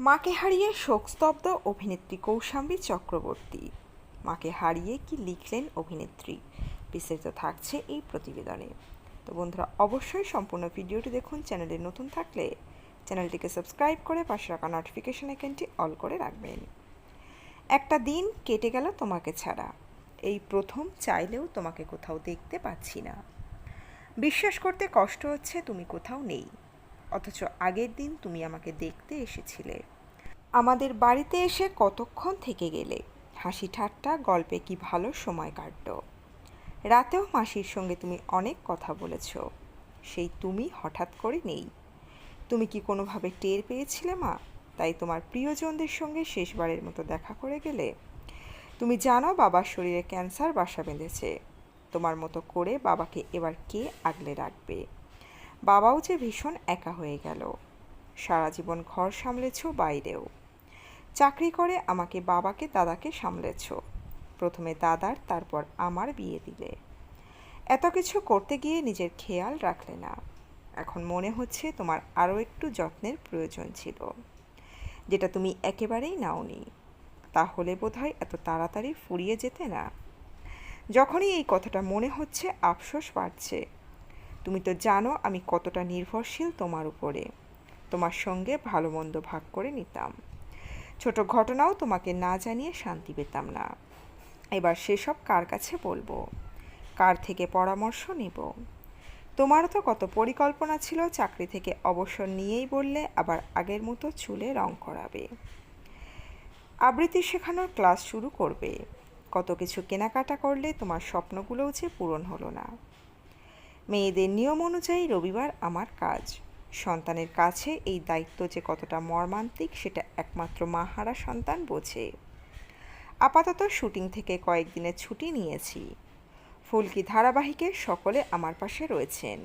মাকে হারিয়ে শোকস্তব্ধ অভিনেত্রী কৌশাম্বী চক্রবর্তী। মাকে হারিয়ে কি লিখলেন অভিনেত্রী? বিস্তারিত থাকছে এই প্রতিবেদনে। তো বন্ধুরা, অবশ্যই সম্পূর্ণ ভিডিওটি দেখুন, চ্যানেলে নতুন থাকলে চ্যানেলটিকে সাবস্ক্রাইব করে পাশে রাখা নোটিফিকেশন আইকনটি অল করে রাখবেন। একটা দিন কেটে গেল তোমাকে ছাড়া। এই প্রথম চাইলেও তোমাকে কোথাও দেখতে পাচ্ছি না। বিশ্বাস করতে কষ্ট হচ্ছে, তুমি কোথাও নেই। অথচ আগের দিন তুমি আমাকে দেখতে এসেছিলে। আমাদের বাড়িতে এসে কতক্ষণ থেকে গেলে? হাসি ঠাট্টা, গল্পে কি ভালো সময় কাটতো রাতেও মাসির সঙ্গে তুমি অনেক কথা বলেছ। সেই তুমি হঠাৎ করে নেই। তুমি কি কোনোভাবে টের পেয়েছিলে, মা? তাই তোমার প্রিয়জনদের সঙ্গে শেষবারের মতো দেখা করে গেলে? তুমি জানো বাবার শরীরে ক্যান্সার বাসা বেঁধেছে। তোমার মতো করে বাবাকে এবার কে আগলে রাখবে? বাবাও যে ভীষণ একা হয়ে গেল। সারা জীবন ঘর সামলেছ, বাইরেও। চাকরি করে আমাকে বাবাকে দাদাকে সামলেছ। প্রথমে দাদার, তারপর আমার বিয়ে দিলে। এত কিছু করতে গিয়ে নিজের খেয়াল রাখলে না। এখন মনে হচ্ছে তোমার আরও একটু যত্নের প্রয়োজন ছিল। যেটা তুমি একেবারেই নাওনি। তাহলে বোধহয় এত তাড়াতাড়ি ফুরিয়ে যেতে না? যখনই এই কথাটা মনে হচ্ছে, আফসোস বাড়ছে। তুমি তো জানো আমি কতটা নির্ভরশীল তোমার উপরে। তোমার সঙ্গে ভালো মন্দ ভাগ করে নিতাম। ছোট ঘটনাও তোমাকে না জানিয়ে শান্তি পেতাম না। এবার সেসব কার কাছে বলব? কার থেকে পরামর্শ নেব? তোমারও তো কত পরিকল্পনা ছিল, চাকরি থেকে অবসর নিয়েই বললে আবার আগের মতো চুলে রং করাবে। আবৃত্তি শেখানোর ক্লাস শুরু করবে। কত কিছু কেনাকাটা করলে তোমার স্বপ্নগুলোও যে পূরণ হলো না। মেয়েদের নিয়ম অনুযায়ী রবিবার আমার কাজ। সন্তানের কাছে এই দায়িত্ব যে কতটা মর্মান্তিক, সেটা একমাত্র মাহারা সন্তান বোঝে। আপাতত শুটিং থেকে কয়েকদিনের ছুটি নিয়েছি। ফুলকি ধারাবাহিকে সকলে আমার পাশে রয়েছেন।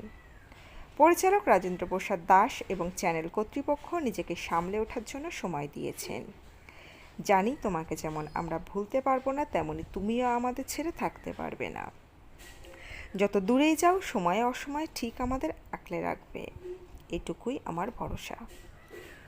পরিচালক রাজেন্দ্র প্রসাদ দাস এবং চ্যানেল কর্তৃপক্ষ নিজেকে সামলে ওঠার জন্য সময় দিয়েছেন। জানি তোমাকে যেমন আমরা ভুলতে পারব না, তেমনি তুমিও আমাদের ছেড়ে থাকতে পারবে না। যত দূরেই যাও সময়ে অসময়ে ঠিক আমাদের আঁকলে রাখবে। এটুকুই আমার ভরসা।